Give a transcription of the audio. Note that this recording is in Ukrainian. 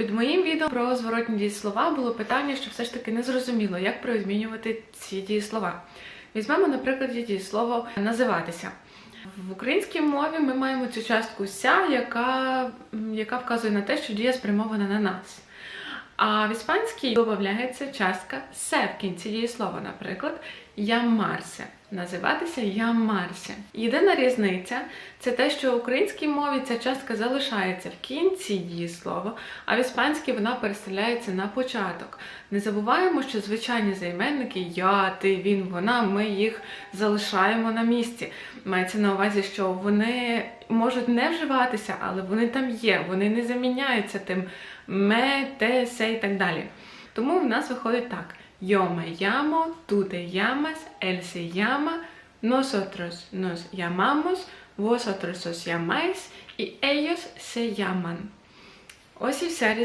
Під моїм відео про зворотні дієслова було питання, що все ж таки не зрозуміло, як прозмінювати ці дієслова. Візьмемо, наприклад, дієслово називатися. В українській мові ми маємо цю частку ся, яка, яка вказує на те, що дія спрямована на нас. А в іспанській додається частка се в кінці дієслова, наприклад, ямарсе. Називатися ямарсе. Єдина різниця це те, що в українській мові ця частка залишається в кінці дієслова, а в іспанській вона переселяється на початок. Не забуваємо, що звичайні займенники я, ти, він, вона, ми їх залишаємо на місці. Мається на увазі, що вони можуть не вживатися, але вони там є, вони не заміняються тим ме, те, се і так далі. Тому в нас виходить так: Yo me llamo, tú te llamas, él se llama, nosotros nos llamamos, vosotros os llamáis і ellos se llaman. Ось і вся різниця.